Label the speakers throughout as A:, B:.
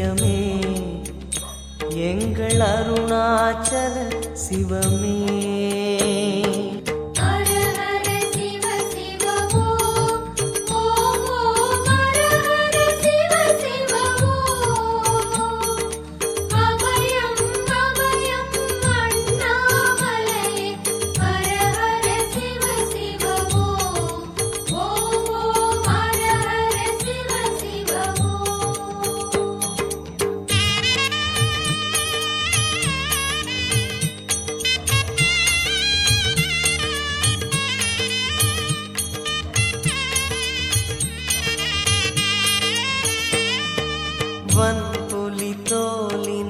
A: நித்தியமே எங்கள் அருணாச்சல சிவமே.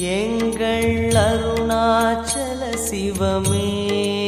A: எங்கள் அருணாச்சல சிவமே.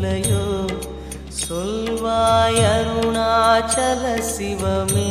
A: இல்லையோ சொல்வாய் அருணாச்சல சிவமே.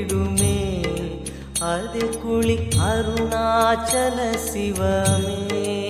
A: விடுமே. அது குளி அருணாச்சல சிவமே.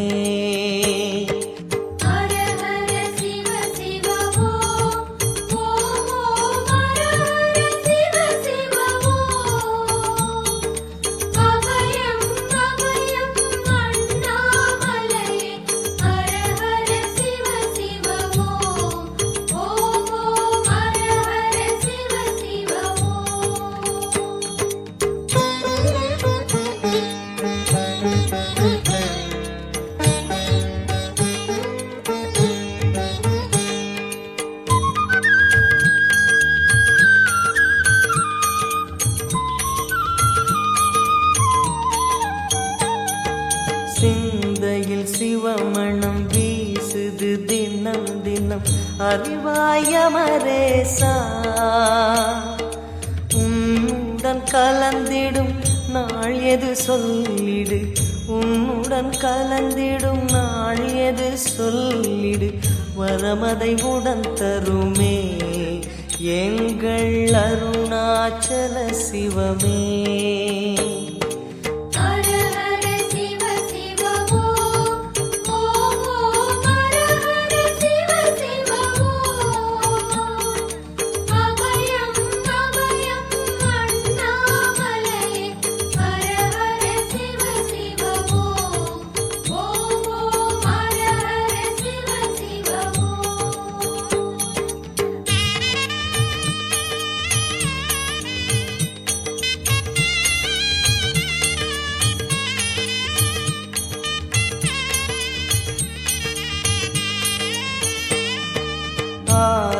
A: தினம் உன்னுடன் கலந்திடும் நாள் எது சொல்லிடு. உன்னுடன் கலந்திடும் நாள் எது சொல்லிடு. வரமதை உடன் தருமே. எங்கள் அருணாச்சல சிவமே.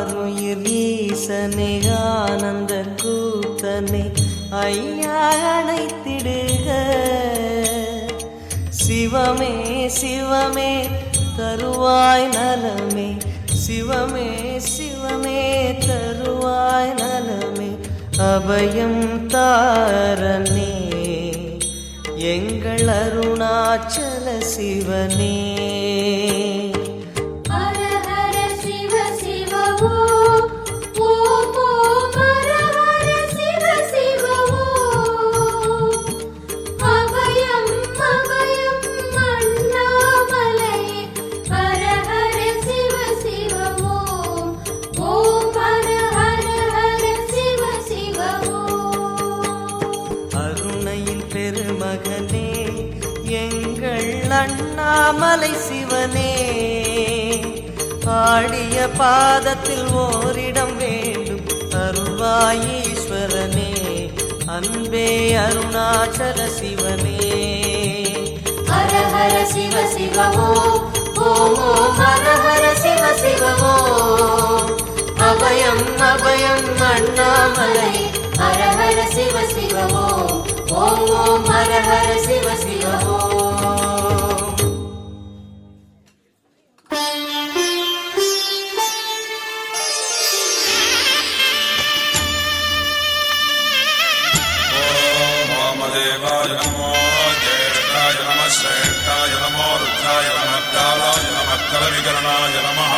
A: ஆருயிர் ஈசனே ஆனந்த கூத்தனே ஐயா அழைத்திடுக சிவமே சிவமே தருவாய் நலமே. சிவமே சிவமே தருவாய் நலமே. அபயம் தாரனே எங்கள் அருணாச்சல சிவனே. அண்ணாமலை சிவனே ஆடிய பாதத்தில் ஓரிடம் வேண்டும். அருள்வாயீஸ்வரனே அன்பே அருணாச்சல சிவனே.
B: ஹர ஹர சிவ சிவமோ ஓம் ஹர ஹர சிவ சிவமோ.
A: அபயம் அபயம் அண்ணாமலை
B: ஹர ஹர சிவ சிவமோ ஓம் ஓம் ஹர ஹர சிவ சிவமோ. ஓம்
C: वामदेवाय नमो ज्येष्ठाय नमः श्रेष्ठाय नमो रुद्राय नमः कालाय नमः कलविकरणाय नमः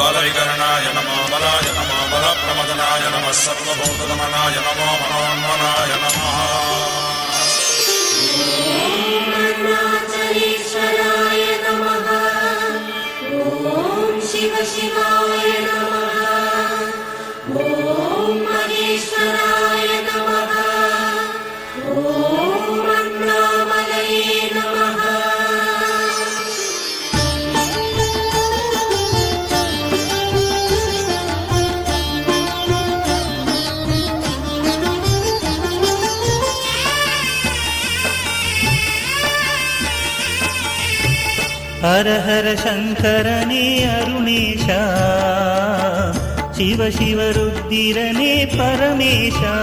C: बलविकरणाय नमो बलाय नमो बलप्रमदनाय नमः सर्वभूतगमनाय नमो मनोन्मनाय नमः
B: अरुणाचलेश्वराय नमः ॐ शिव शिवाय नमः ॐ महेश्वराय नमः हर हर शङ्करने अरुणेशा शिव शिव रुद्दिरने परमेशा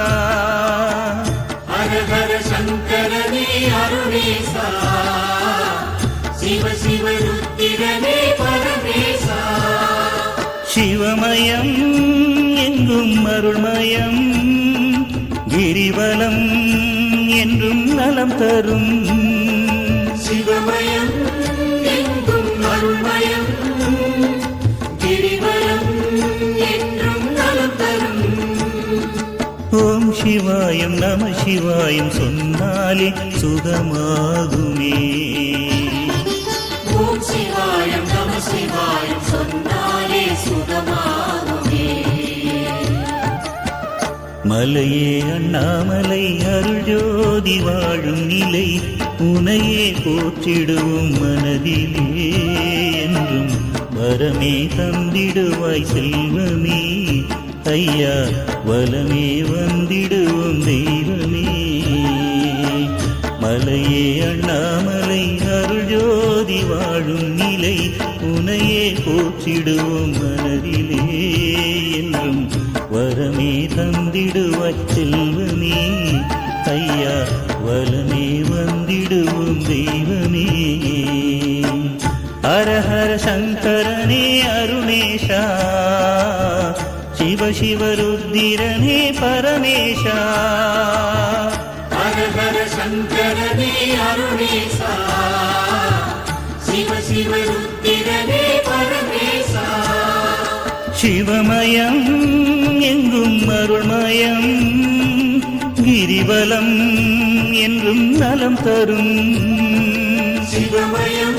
D: ஹர ஹர சங்கரனே அருணேசா சிவ சிவ ருத்திரனே
B: பரமேசா. சிவமயம் எங்கும் அருள்மயம் கிரிவலம் என்றும் நலம் தரும்.
D: சிவமயம் எங்கும் அருள்மயம் சிவாயம் நம சிவாயம் சொன்னாலே சுகமாகுமே
B: ஓம் சிவாயம் நம சிவாயம் சொன்னாலே சுகமாகுமே
D: மலையே அண்ணாமலை அருள் ஜோதி வாழும் நிலை உனையே போற்றிடுவோம் மனதிலே என்றும் வரமே தந்திடுவாய் செல்வமே ஐயா வலமே வந்திடுவோம் தெய்வமே. மலையே அண்ணாமலை அருள் வாழும் நிலை உனையே போற்றிடுவோம் மனதிலே. என்றும் வரமே தந்திடுவாய் செல்வமே. ஐயா வலமே வந்திடுவோம் தெய்வமே. ஹர ஹர சங்கரனே அருணேஷா. சிவ சிவ ருத்திரனே பரமேஷா.
E: ஹர ஹர சங்கரனே அருணேசா. சிவ சிவ ருத்திரனே பரமேசா.
D: சிவமயம் எங்கும் அருள்மயம் கிரிவலம் என்றும் நலம் தரும்.
E: சிவமயம்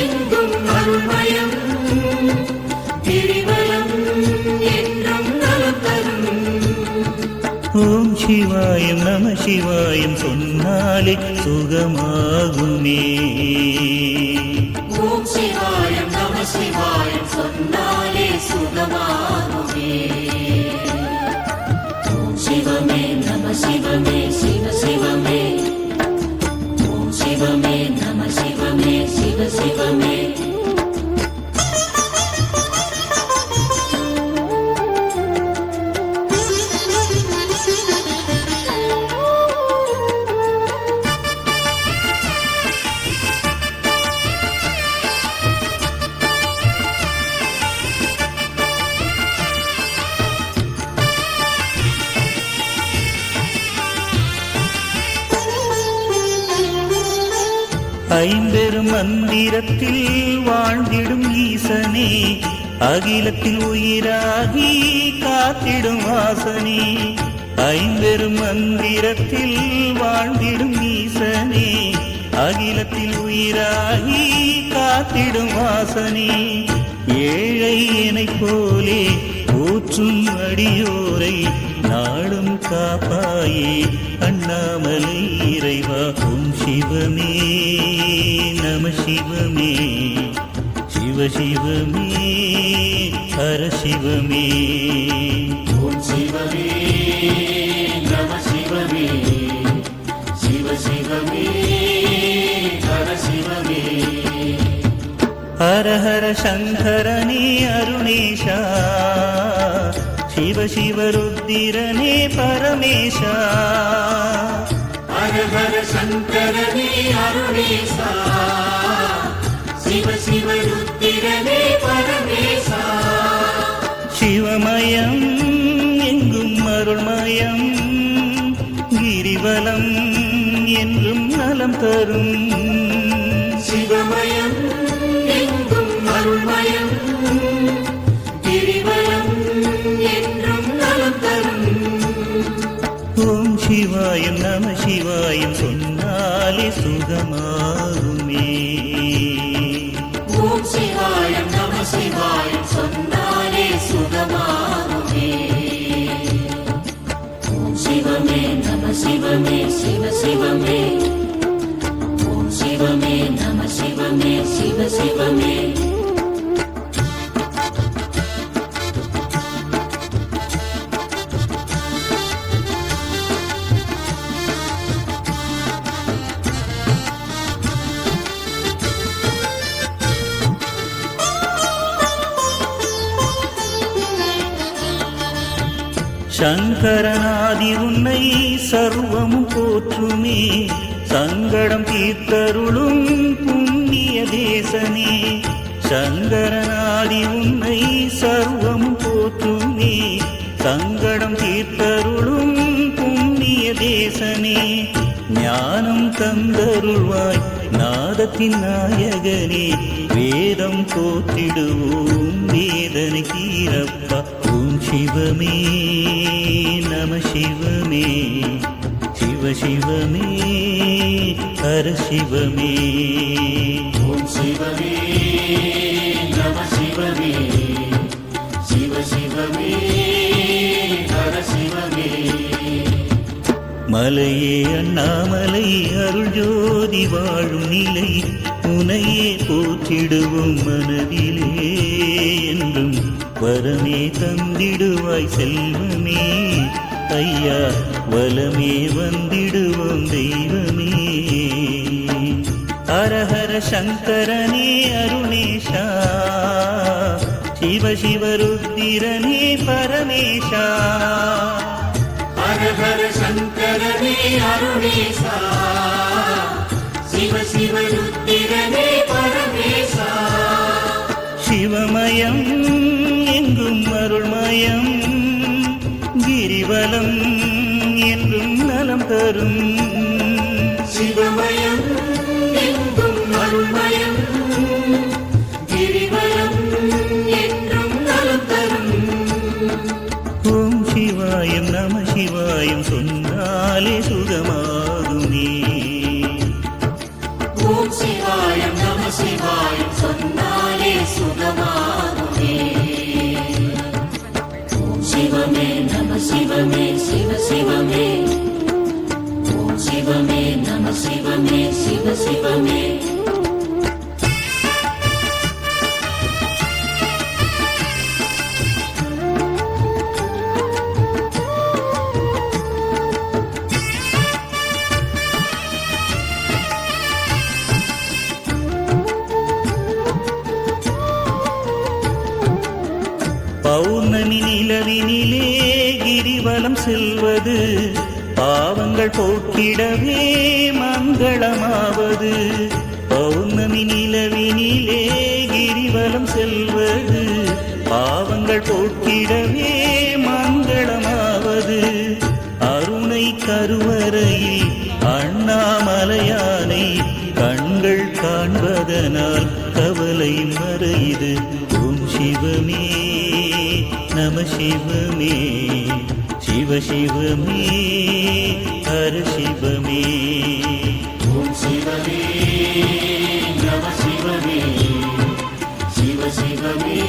E: எங்கும் அருள்மயம் கிரிவலம்
D: சிவாயம் நம சிவாயம் சொன்னாலே சுகமாகுமே.
E: ஓம் சிவாயம் நம சிவாயம் சொன்னாலே சுகமாகுமே. ஓம் சிவமே நம சிவமே சிவ சிவமே. ஓம் சிவமே நம சிவமே சிவ சிவமே.
D: ஐம்பெரும் மந்திரத்தில் வாழ்ந்திடும் ஈசனே அகிலத்தில் உயிராகி காத்திடும் வாசனே. ஐம்பெரும் மந்திரத்தில் வாழ்ந்திடும் ஈசனே அகிலத்தில் உயிராகி காத்திடும் வாசனே. ஏழை எனைப் போலே ஊற்றும் அடியோரை நாடும் காப்பாயே அண்ணாமலை இறைவா ஓம் சிவமே நம சிவமே. சிவ சிவமே ஹர சிவமே.
E: ஓம் சிவமே நம சிவமே. சிவ சிவமே ஹர சிவமே.
D: ஹர ஹர சங்கரனே அருணேஷா. சிவ சிவ ருத்திரனே பரமேஷா.
E: ஹர ஹர சங்கரனே அருணேசா. சிவ சிவ ருத்திரனே பரமேசா.
D: சிவமயம் எங்கும் அருள்மயம் கிரிவலம் என்றும் நலம் தரும்.
E: சிவமயம்
D: சிவாயம் நம சிவாயம் சொன்னாலே சுகமாகுமே.
E: ஓம் சிவாயம் நம சிவாயம் சொன்னாலே சுகமாகுமே. ஓம் சிவமே நம சிவமே சிவ சிவமே.
D: சங்கரநாதி உன்னை சர்வமும் போற்றுமே. சங்கடம் தீர்த்தருளும் புண்ணிய தேசனே சங்கரநாதி உன்னை சர்வமும் போற்றுமே. சங்கடம் தீர்த்தருளும் புண்ணிய தேசனே ஞானம் தந்தருள்வாய் நாதத்தின் நாயகனே. வேதம் போற்றிடுவோம் வேதனை கீரப்பா சிவமே நம சிவமே. சிவ சிவமே ஹர சிவமே.
E: ஓம் சிவமே நம சிவமே. சிவ சிவமே ஹர சிவமே.
D: மலையே அண்ணாமலை அருள் ஜோதி வாழும் நிலை உனையே போற்றிடுவோம் மனதிலே. வரமே தந்திடுவாய் செல்வமே. ஐயா வலமே வந்திடுவோம் தெய்வமே. ஹரஹர சங்கரனே அருணேஷா சிவ சிவ ருத்திரனே பரமேஷா.
E: ஹர ஹர சங்கரனே அருணேசா சிவ சிவ ருத்திரனே பரமேசா
D: சிவமயம் சமயம் கிரிவலம் என்றும் நலம் தரும் போக்கிடவே மங்களமாவது. பௌர்ணமி நிலவினிலே கிரிவலம் செல்வது. பாவங்கள் போக்கிடவே மங்களமாவது. அருணை கருவறையில் அண்ணாமலையானை கண்கள் காண்பதனால் கவலை மறையுது. ஓம் சிவமே நம சிவமே. சிவ சிவமே ஹர சிவமே
E: ஓம் சிவமே நம சிவமே சிவ சிவமே